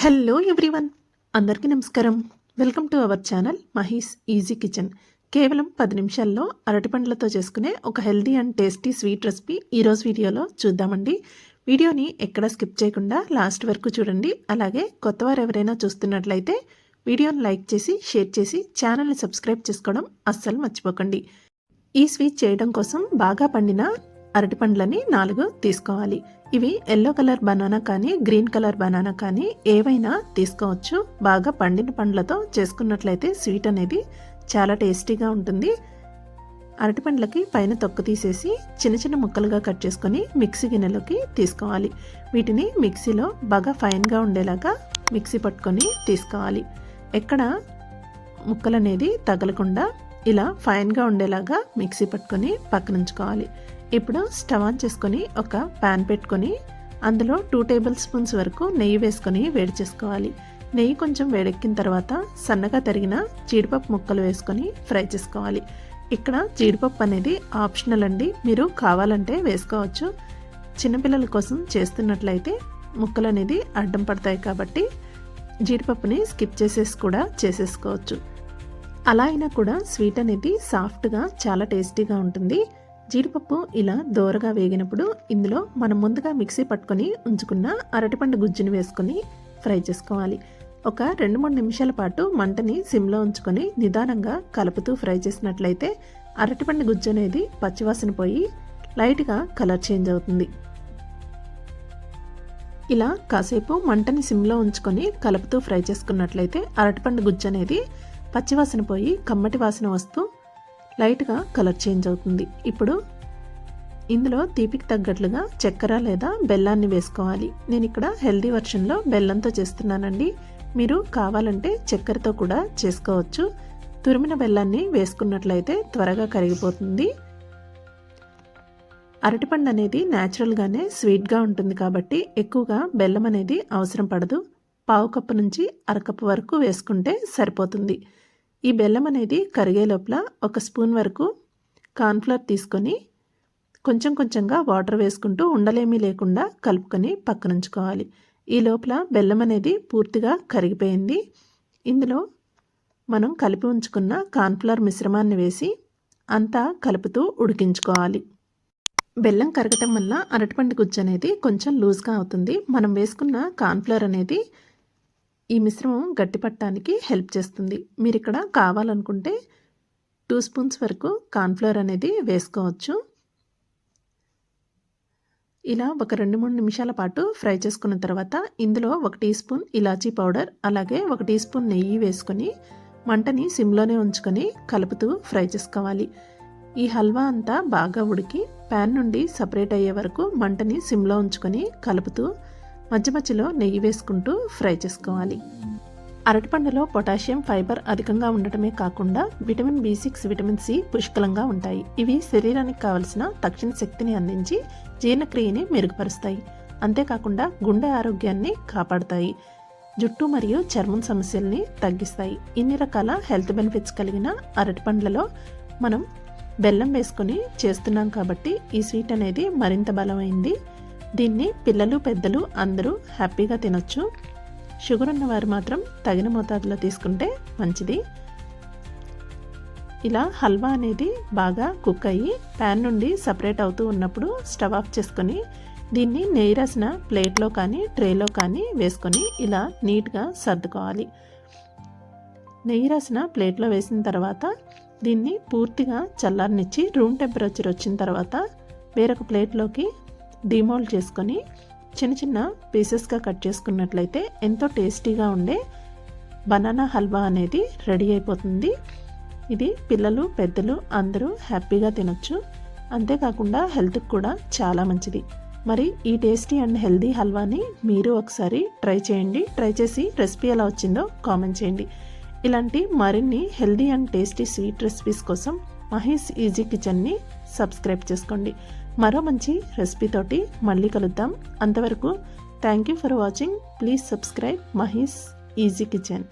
Hello everyone అందరికీ నమస్కారం. Welcome to our channel Mahi's easy kitchen కేవలం పది నిమిషాల్లో అరటి పండ్లతో చేసుకునే ఒక healthy and tasty sweet recipe ఈరోజు వీడియోలో చూద్దామండి. వీడియోని ఎక్కడ స్కిప్ చేయకుండా లాస్ట్ వరకు చూడండి. అలాగే కొత్తవారు ఎవరైనా చూస్తున్నట్లయితే వీడియోని లైక్ చేసి షేర్ చేసి ఛానల్ని సబ్స్క్రైబ్ చేసుకోవడం అస్సలు మర్చిపోకండి. ఈ స్వీట్ చేయడం కోసం బాగా పండిన అరటి పండ్లని నాలుగు తీసుకోవాలి. ఇవి ఎల్లో కలర్ బనానా కానీ గ్రీన్ కలర్ బనానా కానీ ఏవైనా తీసుకోవచ్చు. బాగా పండిన పండ్లతో చేసుకున్నట్లయితే స్వీట్ అనేది చాలా టేస్టీగా ఉంటుంది. అరటి పండ్లకి పైన తొక్కు తీసేసి చిన్న చిన్న ముక్కలుగా కట్ చేసుకొని మిక్సీ గిన్నెలోకి తీసుకోవాలి. వీటిని మిక్సీలో బాగా ఫైన్గా ఉండేలాగా మిక్సీ పట్టుకొని తీసుకోవాలి. ఎక్కడ ముక్కలు అనేది తగలకుండా ఇలా ఫైన్గా ఉండేలాగా మిక్సీ పట్టుకొని పక్కనుంచుకోవాలి ఇప్పుడు స్టవ్ ఆన్ చేసుకొని ఒక ప్యాన్ పెట్టుకొని అందులో టూ టేబుల్ స్పూన్స్ వరకు నెయ్యి వేసుకొని వేడి చేసుకోవాలి. నెయ్యి కొంచెం వేడెక్కిన తర్వాత సన్నగా తరిగిన జీడిపప్పు ముక్కలు వేసుకొని ఫ్రై చేసుకోవాలి. ఇక్కడ జీడిపప్పు అనేది ఆప్షనల్ అండి. మీరు కావాలంటే వేసుకోవచ్చు. చిన్నపిల్లల కోసం చేస్తున్నట్లయితే ముక్కలు అనేది అడ్డం పడతాయి కాబట్టి జీడిపప్పుని స్కిప్ చేసేసి కూడా చేసేసుకోవచ్చు. అలా అయినా కూడా స్వీట్ అనేది సాఫ్ట్గా చాలా టేస్టీగా ఉంటుంది. జీడిపప్పు ఇలా దోరగా వేగినప్పుడు ఇందులో మనం ముందుగా మిక్సీ పట్టుకొని ఉంచుకున్న అరటిపండు గుజ్జుని వేసుకొని ఫ్రై చేసుకోవాలి. ఒక రెండు మూడు నిమిషాల పాటు మంటని సిమ్లో ఉంచుకొని నిదానంగా కలుపుతూ ఫ్రై చేసినట్లయితే అరటిపండు గుజ్జు అనేది పచ్చివాసన పోయి లైట్గా కలర్ చేంజ్ అవుతుంది. ఇలా కాసేపు మంటని సిమ్లో ఉంచుకొని కలుపుతూ ఫ్రై చేసుకున్నట్లయితే అరటిపండు గుజ్జు అనేది పచ్చివాసన పోయి కమ్మటి వాసన వస్తూ లైట్గా కలర్ చేంజ్ అవుతుంది. ఇప్పుడు ఇందులో తీపికి తగ్గట్లుగా చక్కెర లేదా బెల్లాన్ని వేసుకోవాలి. నేను ఇక్కడ హెల్దీ వర్షన్లో బెల్లంతో చేస్తున్నానండి. మీరు కావాలంటే చక్కెరతో కూడా చేసుకోవచ్చు. తురిమిన బెల్లాన్ని వేసుకున్నట్లయితే త్వరగా కరిగిపోతుంది. అరటిపండు అనేది న్యాచురల్గానే స్వీట్గా ఉంటుంది కాబట్టి ఎక్కువగా బెల్లం అనేది అవసరం పడదు. పావు కప్పు నుంచి అరకప్పు వరకు వేసుకుంటే సరిపోతుంది. ఈ బెల్లం అనేది కరిగే లోపల ఒక స్పూన్ వరకు కార్న్ఫ్లవర్ తీసుకొని కొంచెం కొంచెంగా వాటర్ వేసుకుంటూ ఉండలేమీ లేకుండా కలుపుకొని పక్కనుంచుకోవాలి ఈ లోపల బెల్లం అనేది పూర్తిగా కరిగిపోయింది. ఇందులో మనం కలిపి ఉంచుకున్న కార్న్ఫ్లవర్ మిశ్రమాన్ని వేసి అంతా కలుపుతూ ఉడికించుకోవాలి. బెల్లం కరగటం వల్ల అరటిపండు గుజ్జు అనేది కొంచెం లూజ్గా అవుతుంది. మనం వేసుకున్న కార్న్ఫ్లవర్ అనేది ఈ మిశ్రమం గట్టిపట్టడానికి హెల్ప్ చేస్తుంది. మీరు ఇక్కడ కావాలనుకుంటే టూ స్పూన్స్ వరకు కార్న్ఫ్లోర్ అనేది వేసుకోవచ్చు. ఇలా ఒక రెండు మూడు నిమిషాల పాటు ఫ్రై చేసుకున్న తర్వాత ఇందులో ఒక టీ స్పూన్ ఇలాచీ పౌడర్ అలాగే ఒక టీ స్పూన్ నెయ్యి వేసుకొని మంటని సిమ్లోనే ఉంచుకొని కలుపుతూ ఫ్రై చేసుకోవాలి. ఈ హల్వా అంతా బాగా ఉడికి ప్యాన్ నుండి సపరేట్ అయ్యే వరకు మంటని సిమ్లో ఉంచుకొని కలుపుతూ మధ్య మధ్యలో నెయ్యి వేసుకుంటూ ఫ్రై చేసుకోవాలి. అరటిపండులో పొటాషియం ఫైబర్ అధికంగా ఉండటమే కాకుండా vitamin B six vitamin C పుష్కలంగా ఉంటాయి. ఇవి శరీరానికి కావలసిన తక్షణ శక్తిని అందించి జీర్ణక్రియని మెరుగుపరుస్తాయి. అంతేకాకుండా గుండె ఆరోగ్యాన్ని కాపాడుతాయి. జుట్టు మరియు చర్మం సమస్యల్ని తగ్గిస్తాయి. ఇన్ని రకాల హెల్త్ బెనిఫిట్స్ కలిగిన అరటిపండ్లలో మనం బెల్లం వేసుకొని చేస్తున్నాం కాబట్టి ఈ స్వీట్ అనేది మరింత బలమైంది. దీన్ని పిల్లలు పెద్దలు అందరూ హ్యాపీగా తినొచ్చు. షుగర్ ఉన్నవారు మాత్రం తగిన మోతాదులో తీసుకుంటే మంచిది. ఇలా హల్వా అనేది బాగా కుక్ అయ్యి ప్యాన్ నుండి సపరేట్ అవుతూ ఉన్నప్పుడు స్టవ్ ఆఫ్ చేసుకొని దీన్ని నెయ్యి రాసిన ప్లేట్లో కానీ ట్రేలో కానీ వేసుకొని ఇలా నీట్గా సర్దుకోవాలి. నెయ్యి రాసిన ప్లేట్లో వేసిన తర్వాత దీన్ని పూర్తిగా చల్లారనిచ్చి రూమ్ టెంపరేచర్ వచ్చిన తర్వాత వేరొక ప్లేట్లోకి డిమోల్డ్ చేసుకొని చిన్న చిన్న పీసెస్గా కట్ చేసుకున్నట్లయితే ఎంతో టేస్టీగా ఉండే బనానా హల్వా అనేది రెడీ అయిపోతుంది. ఇది పిల్లలు పెద్దలు అందరూ హ్యాపీగా తినొచ్చు. అంతేకాకుండా హెల్త్కి కూడా చాలా మంచిది. మరి ఈ టేస్టీ అండ్ హెల్దీ హల్వాని మీరు ఒకసారి ట్రై చేయండి. ట్రై చేసి రెసిపీ ఎలా వచ్చిందో కామెంట్ చేయండి. ఇలాంటి మరిన్ని healthy and tasty sweet recipes కోసం మహేష్ ఈజీ కిచెన్ని సబ్స్క్రైబ్ చేసుకోండి. మరో మంచి రెసిపీతోటి మళ్ళీ కలుద్దాం. అంతవరకు thank you for watching please subscribe Mahesh easy kitchen